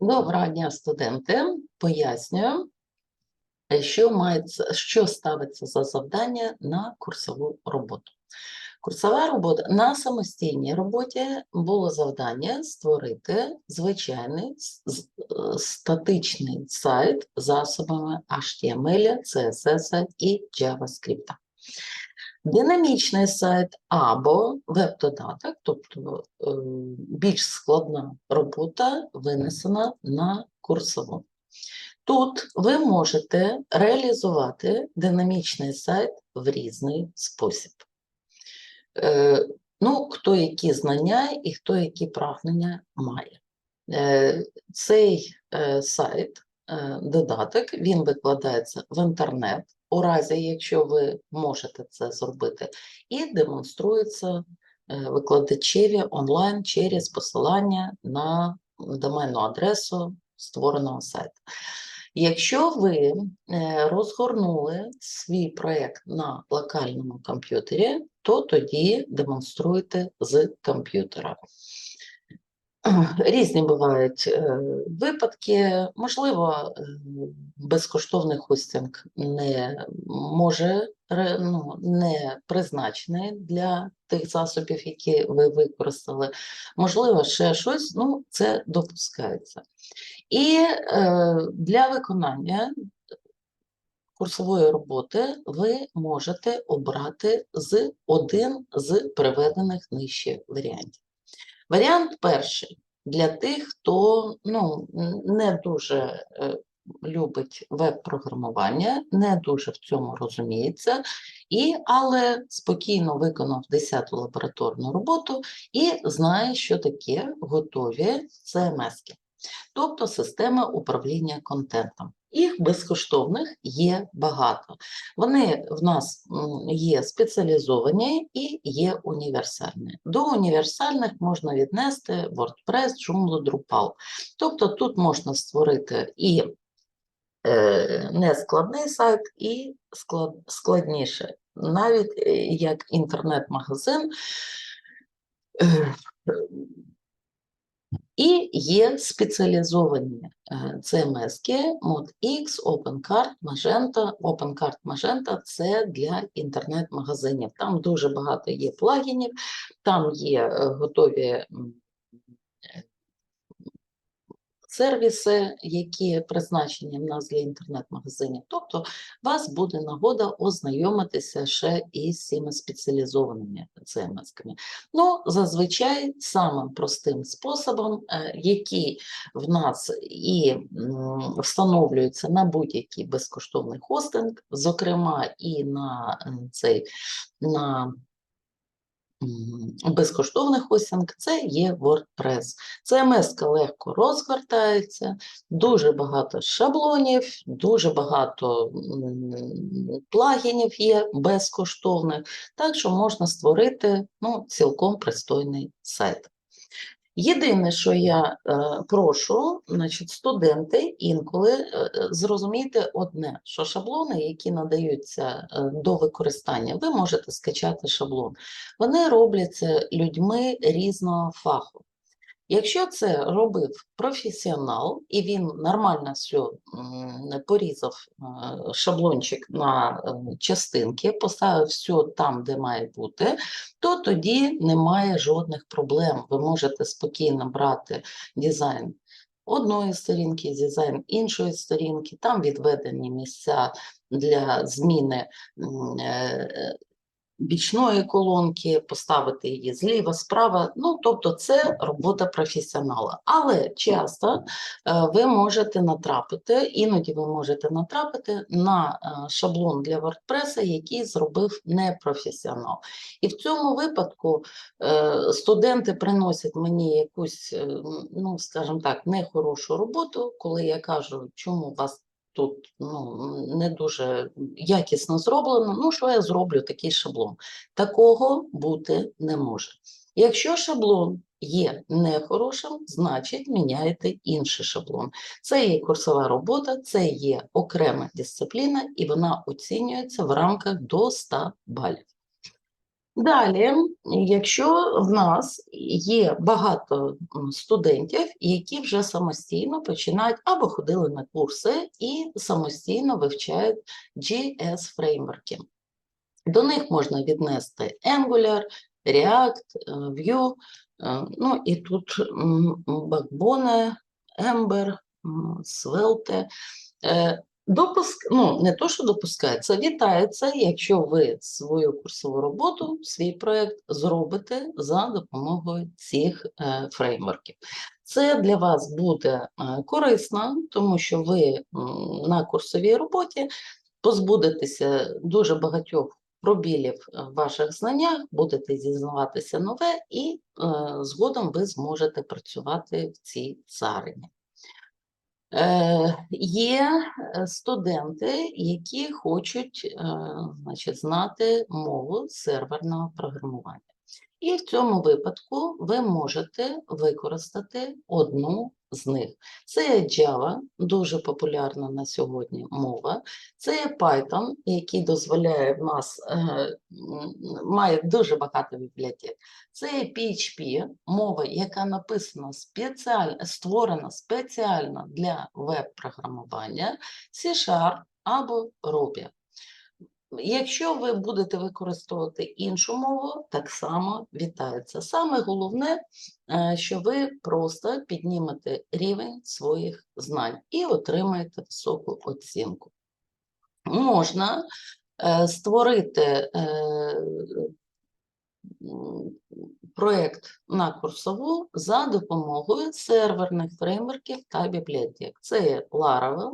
Доброго дня, студенти. Пояснюю, що мається, що ставиться за завдання на курсову роботу. Курсова робота на самостійній роботі було завдання створити звичайний е, статичний сайт засобами HTML, CSS і JavaScript. Динамічний сайт або веб-додаток, тобто е, більш складна робота винесена на курсову. Тут ви можете реалізувати динамічний сайт в різний спосіб. Е, Ну, хто які знання і хто які прагнення має. Е, Цей сайт, додаток, він викладається в інтернет, у разі, якщо ви можете це зробити, і демонструється е, викладачеві онлайн через посилання на доменну адресу створеного сайту. Якщо ви е, розгорнули свій проєкт на локальному комп'ютері, то тоді демонструйте з комп'ютера. Різні бувають е, випадки. Можливо, е, безкоштовний хостинг не може ну, не призначений для тих засобів, які ви використали. Можливо, ще щось, ну, це допускається. І е, для виконання курсової роботи ви можете обрати з один з приведених нижче варіантів. Варіант перший для тих, хто ну, не дуже е, любить веб-програмування, не дуже в цьому розуміється, і, але спокійно виконав 10-ту лабораторну роботу і знає, що таке готові CMS-ки, тобто системи управління контентом. Їх безкоштовних є багато. Вони в нас є спеціалізовані і є універсальні. До універсальних можна віднести WordPress, Joomla, Drupal. Тобто тут можна створити і е, нескладний сайт, і склад, складніше, навіть е, як інтернет-магазин. Е, і є спеціалізовані CMS-ки, ModX, OpenCart, Magento. OpenCart Magento – це для інтернет-магазинів. Там дуже багато є плагінів, там є е, готові сервіси, які призначені в нас для інтернет-магазинів. Тобто, вас буде нагода ознайомитися ще із цими спеціалізованими CMS-ками. Ну, зазвичай самим простим способом, е, який в нас і м, встановлюється на будь-який безкоштовний хостинг, зокрема і на цей на м, безкоштовний хостинг, це є WordPress. CMS легко розгортається, дуже багато шаблонів, дуже багато плагінів є безкоштовних, так що можна створити ну, цілком пристойний сайт. Єдине, що я е, прошу, значить, студенти інколи е, е, зрозумійте одне, що шаблони, які надаються е, до використання, ви можете скачати шаблон. Вони робляться людьми різного фаху. Якщо це робив професіонал, і він нормально порізав е, шаблончик на е, частинки, поставив все там, де має бути, то тоді немає жодних проблем. Ви можете спокійно брати дизайн одної сторінки, дизайн іншої сторінки, там відведені місця для зміни е, бічної колонки, поставити її зліва, справа. Ну, тобто, це робота професіонала. Але часто е, ви можете натрапити, іноді ви можете натрапити на е, шаблон для WordPress, який зробив непрофесіонал. І в цьому випадку е, студенти приносять мені якусь, ну, скажімо так, нехорошу роботу, коли я кажу, чому вас тут ну, не дуже якісно зроблено. Ну, що я зроблю такий шаблон? Такого бути не може. Якщо шаблон є нехорошим, значить міняєте інший шаблон. Це є курсова робота, це є окрема дисципліна, і вона оцінюється в рамках до 100 балів. Далі, якщо в нас є багато студентів, які вже самостійно починають або ходили на курси і самостійно вивчають GS-фреймворки. До них можна віднести Angular, React, е, Vue, е, ну і тут Backbone, Ember, Svelte. Е, Допуск, ну не то, що допускається, вітається, якщо ви свою курсову роботу, свій проєкт зробите за допомогою цих е, фреймворків. Це для вас буде е, корисно, тому що ви м, на курсовій роботі позбудетеся дуже багатьох пробілів е, в ваших знаннях, будете дізнаватися нове, і е, згодом ви зможете працювати в цій царині. Е, Є е, студенти, які хочуть е, значить, знати мову серверного програмування. І в цьому випадку ви можете використати одну з них. Це Java, дуже популярна на сьогодні мова. Це Python, який дозволяє в нас, е, має дуже багато бібліотек. Це PHP, мова, яка написана спеціально, створена спеціально для веб-програмування, C-Sharp або Ruby. Якщо ви будете використовувати іншу мову, так само вітається. Саме головне, е, що ви просто піднімете рівень своїх знань і отримаєте високу оцінку. Можна е, створити е, проєкт на курсову за допомогою серверних фреймворків та бібліотек. Це є Laravel,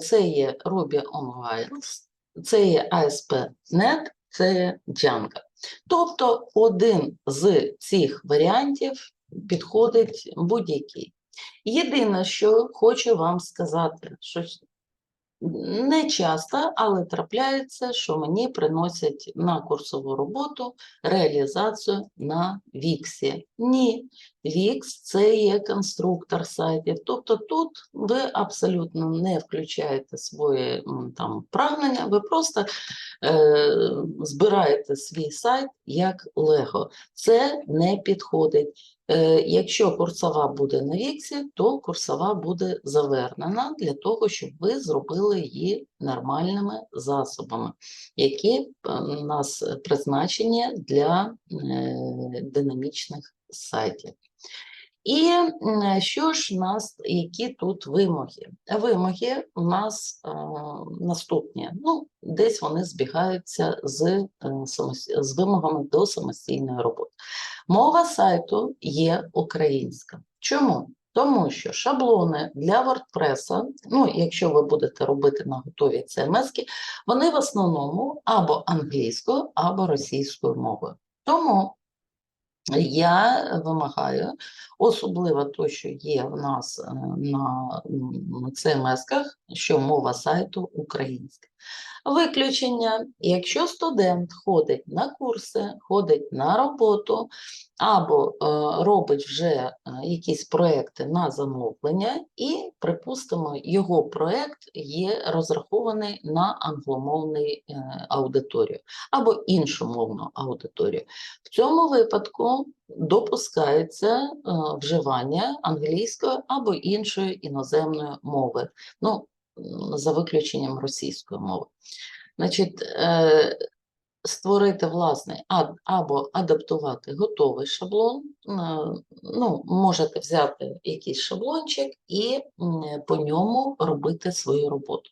це є Ruby on Rails, це є ASP.NET, це є Django. Тобто один з цих варіантів підходить будь-який. Єдине, що хочу вам сказати, що не часто, але трапляється, що мені приносять на курсову роботу реалізацію на Віксі. Ні, Вікс це є конструктор сайтів. Тобто тут ви абсолютно не включаєте свої там прагнення, ви просто е, збираєте свій сайт як Лего. Це не підходить. Е, Якщо курсова буде на віксі, то курсова буде завернена для того, щоб ви зробили її нормальними засобами, які е, у нас призначені для е, динамічних сайтів. І що ж у нас, які тут вимоги? Вимоги у нас е, наступні. Ну, десь вони збігаються з, е, з вимогами до самостійної роботи. Мова сайту є українська. Чому? Тому що шаблони для WordPress, ну, якщо ви будете робити на готові CMS, вони в основному або англійською, або російською мовою. Тому я вимагаю, особливо те, що є в нас е, на CMS-ках, що мова сайту українська. Виключення, якщо студент ходить на курси, ходить на роботу або е, робить вже е, якісь проекти на замовлення, і, припустимо, його проект є розрахований на англомовний е, аудиторію або іншу мовну аудиторію. В цьому випадку допускається вживання англійської або іншої іноземної мови. Ну, за виключенням російської мови. Значить, е, створити власний або адаптувати готовий шаблон. е, Ну, можете взяти якийсь шаблончик і по ньому робити свою роботу.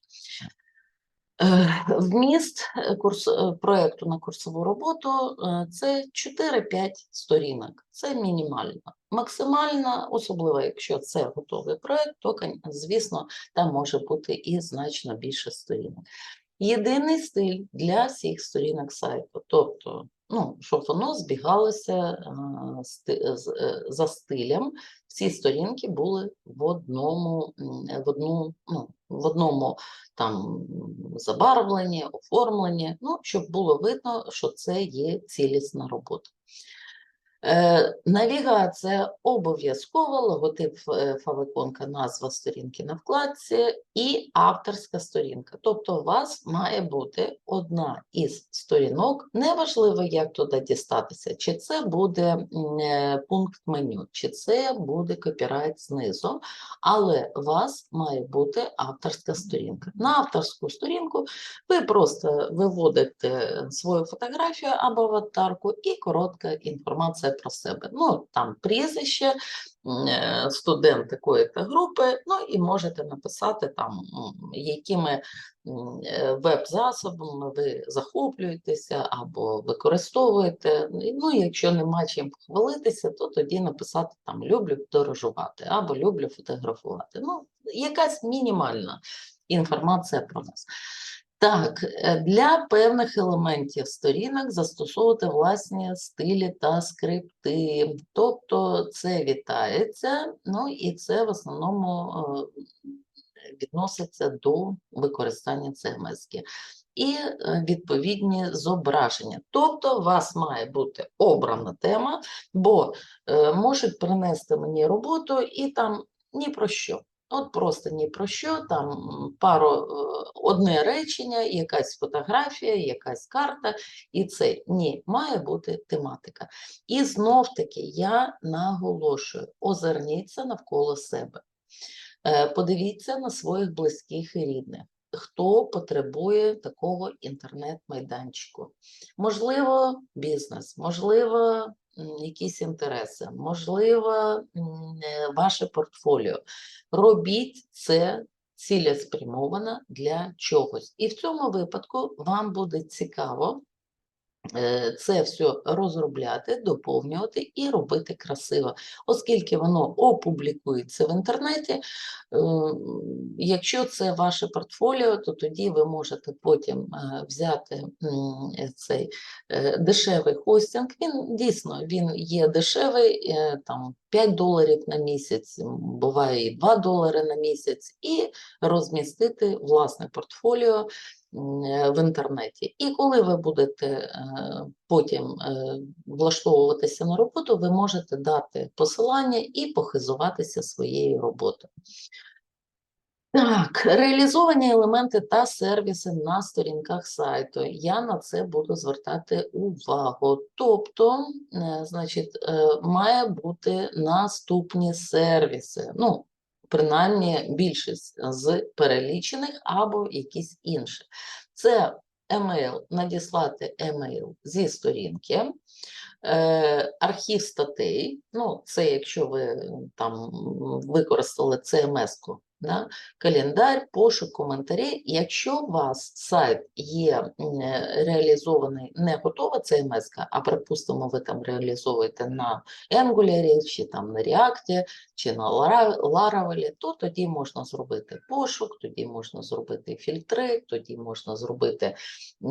Е, Вміст курс, проекту на курсову роботу це 4-5 сторінок. Це мінімально. Максимально, особливо якщо це готовий проект, то, звісно, там може бути і значно більше сторінок. Єдиний стиль для всіх сторінок сайту, тобто, ну, щоб воно збігалося е, е, за стилем, всі сторінки були в одному, в одну, ну, в одному там забарвленні, оформленні, ну, щоб було видно, що це є цілісна робота. Е, Навігація обов'язково, логотип е, фавиконка, назва сторінки на вкладці і авторська сторінка. Тобто у вас має бути одна із сторінок, неважливо, як туди дістатися, чи це буде е, пункт меню, чи це буде копірайт знизу, але у вас має бути авторська сторінка. На авторську сторінку ви просто виводите свою фотографію або аватарку і коротка інформація про себе. Ну, там прізвище, е, студент такої-то групи, ну і можете написати там, якими е, веб-засобами ви захоплюєтеся або використовуєте. Ну, якщо нема чим похвалитися, то тоді написати там люблю подорожувати або люблю фотографувати. Ну, якась мінімальна інформація про нас. Так, е, для певних елементів сторінок застосовувати власні стилі та скрипти. Тобто це вітається, ну і це в основному е, відноситься до використання CMS. І е, відповідні зображення. Тобто, у вас має бути обрана тема, бо можуть принести мені роботу і там ні про що. От просто ні про що, там пару, одне речення, якась фотографія, якась карта, і це ні, має бути тематика. І знов таки я наголошую: озирніться навколо себе. Е, Подивіться на своїх близьких і рідних. Хто потребує такого інтернет-майданчику? Можливо, бізнес, можливо, якісь інтереси, можливо, е, ваше портфоліо. Робіть це цілеспрямовано для чогось. І в цьому випадку вам буде цікаво це все розробляти, доповнювати і робити красиво, оскільки воно опублікується в інтернеті. е, Якщо це ваше портфоліо, то тоді ви можете потім е, взяти е, цей е, дешевий хостинг. Він дійсно він є дешевий, е, там 5 доларів на місяць, буває і 2 долари на місяць, і розмістити власне портфоліо е, в інтернеті. І коли ви будете е, потім е, влаштовуватися на роботу, ви можете дати посилання і похизуватися своєю роботою. Так, реалізовані елементи та сервіси на сторінках сайту. Я на це буду звертати увагу. Тобто, е, значить, е, має бути наступні сервіси. Ну, принаймні більшість з перелічених або якісь інші. Це емейл, надіслати емейл зі сторінки. Е, архів статей, ну, це якщо ви там використали CMS-ку, да? календар, пошук, коментарі. Якщо у вас сайт є реалізований не готова CMS, а припустимо, ви там реалізовуєте на Angular, чи там на React, чи на Lara- Laravel, то тоді можна зробити пошук, тоді можна зробити фільтри, тоді можна зробити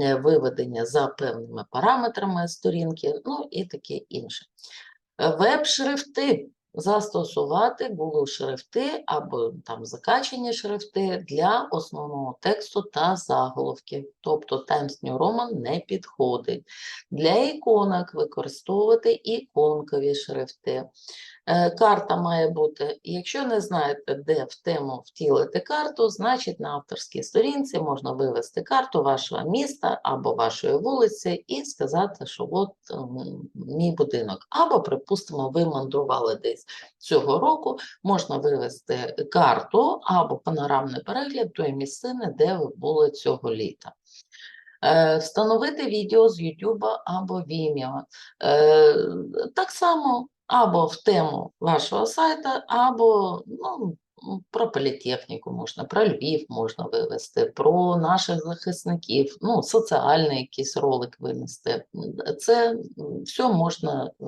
е, виведення за певними параметрами сторінки, ну і таке інше. Веб-шрифти застосувати Google шрифти або там закачені шрифти для основного тексту та заголовки, Тобто Times New Roman не підходить. Для іконок використовувати іконкові шрифти. Е, Карта має бути, якщо не знаєте, де в тему втілити карту, значить на авторській сторінці можна вивести карту вашого міста або вашої вулиці і сказати, що от ем, мій будинок. Або, припустимо, ви мандрували десь цього року, можна вивести карту або панорамний перегляд тої місцини, де ви були цього літа. Е, Встановити відео з YouTube або Vimeo. Е, Так само або в тему вашого сайта, або ну, про політехніку можна, про Львів можна вивести, про наших захисників, ну, соціальний якийсь ролик винести. Це все можна е,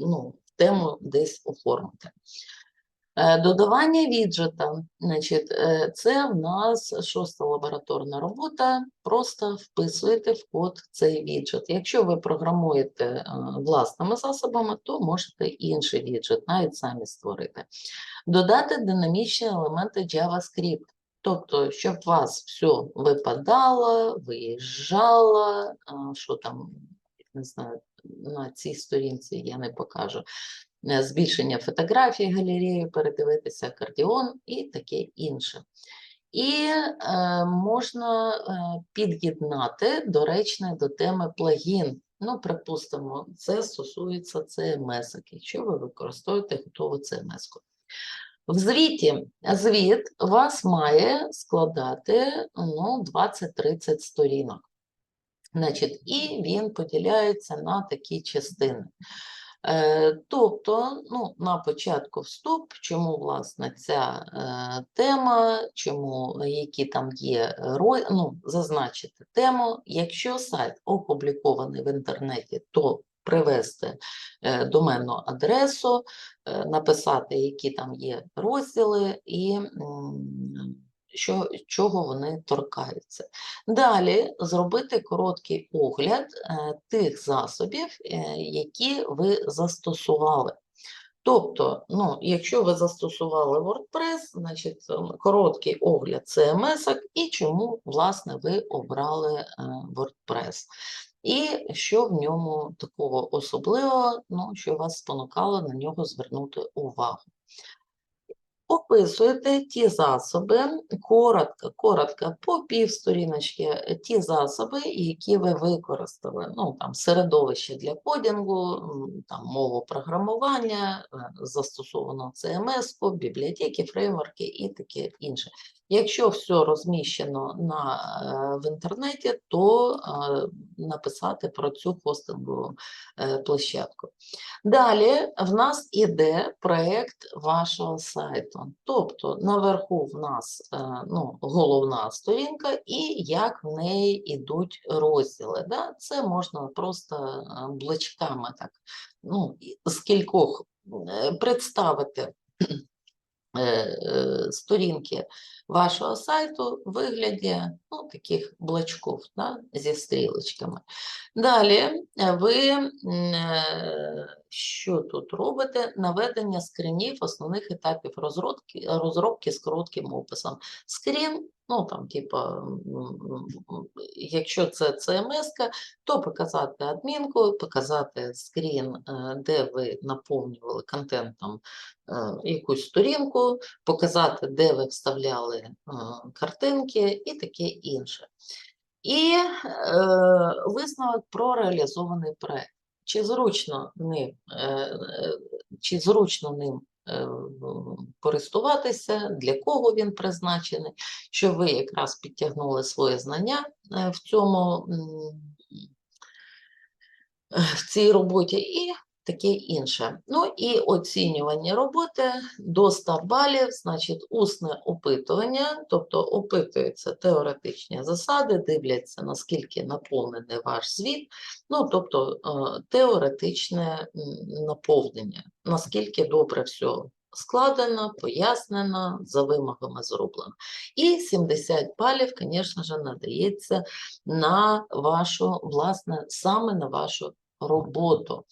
ну, тему десь оформити. Е, Додавання віджета, значить, е, це в нас шоста лабораторна робота. Просто вписуєте в код цей віджет. Якщо ви програмуєте е, власними засобами, то можете інший віджет навіть самі створити. Додати динамічні елементи JavaScript. Тобто, щоб у вас все випадало, виїжджало, що там, не знаю, на цій сторінці я не покажу. Е, Збільшення фотографій, галерею, передивитися акордіон і таке інше. І е, можна е, під'єднати доречне до теми плагін. Ну, припустимо, це стосується CMS, якщо ви використовуєте готову CMS. -ку. В звіті звіт вас має складати ну, 20-30 сторінок. Значить, і він поділяється на такі частини. Е, Тобто, ну, на початку вступ, чому власне ця е, тема, чому які там є ну, зазначити тему. Якщо сайт опублікований в інтернеті, то привести е, доменну адресу, е, написати, які там є розділи і що, чого вони торкаються. Далі зробити короткий огляд е, тих засобів, е, які ви застосували. Тобто, ну, якщо ви застосували WordPress, значить короткий огляд CMS і чому, власне, ви обрали е, WordPress. І що в ньому такого особливого, ну, що вас спонукало на нього звернути увагу. Описуєте ті засоби, коротко, коротко, по півсторіночки, е, ті засоби, які ви використали. Ну, там, середовище для кодінгу, там, мову програмування, е, застосовано CMS, бібліотеки, фреймворки і таке інше. Якщо все розміщено на, е, в інтернеті, то е, написати про цю хостингову е, площадку. Далі в нас іде проєкт вашого сайту. Тобто наверху в нас е, ну, головна сторінка і як в неї йдуть розділи. Да? Це можна просто е, блочками так, ну, з кількох е, представити сторінки вашого сайту в вигляді ну, таких блочків да, зі стрілочками. Далі е, ви е, що тут робите? Наведення скринів основних етапів розробки, розробки з коротким описом. Скрін, ну там, м, якщо це CMS, то показати адмінку, показати скрін, е, де ви наповнювали контентом якусь сторінку, показати, де ви вставляли е, картинки і таке інше. І е, висновок про реалізований проект. Чи зручно ним, е, е, чи зручно ним е, користуватися, для кого він призначений, що ви якраз підтягнули своє знання е, в цьому в цій роботі і таке інше. Ну і оцінювання роботи до 100 балів, значить, усне опитування, тобто опитуються теоретичні засади, дивляться, наскільки наповнений ваш звіт, ну тобто е, теоретичне наповнення, наскільки добре все складено, пояснено, за вимогами зроблено. І 70 балів, звісно ж, надається на вашу, власне, саме на вашу роботу.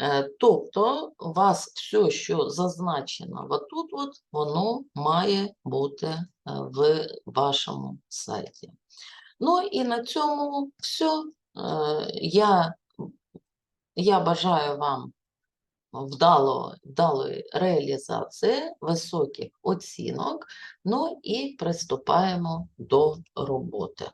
Е, Тобто, у вас все, що зазначено отут, от, воно має бути е, в вашому сайті. Ну і на цьому все. Я, я бажаю вам вдало, вдалої реалізації, високих оцінок, ну і приступаємо до роботи.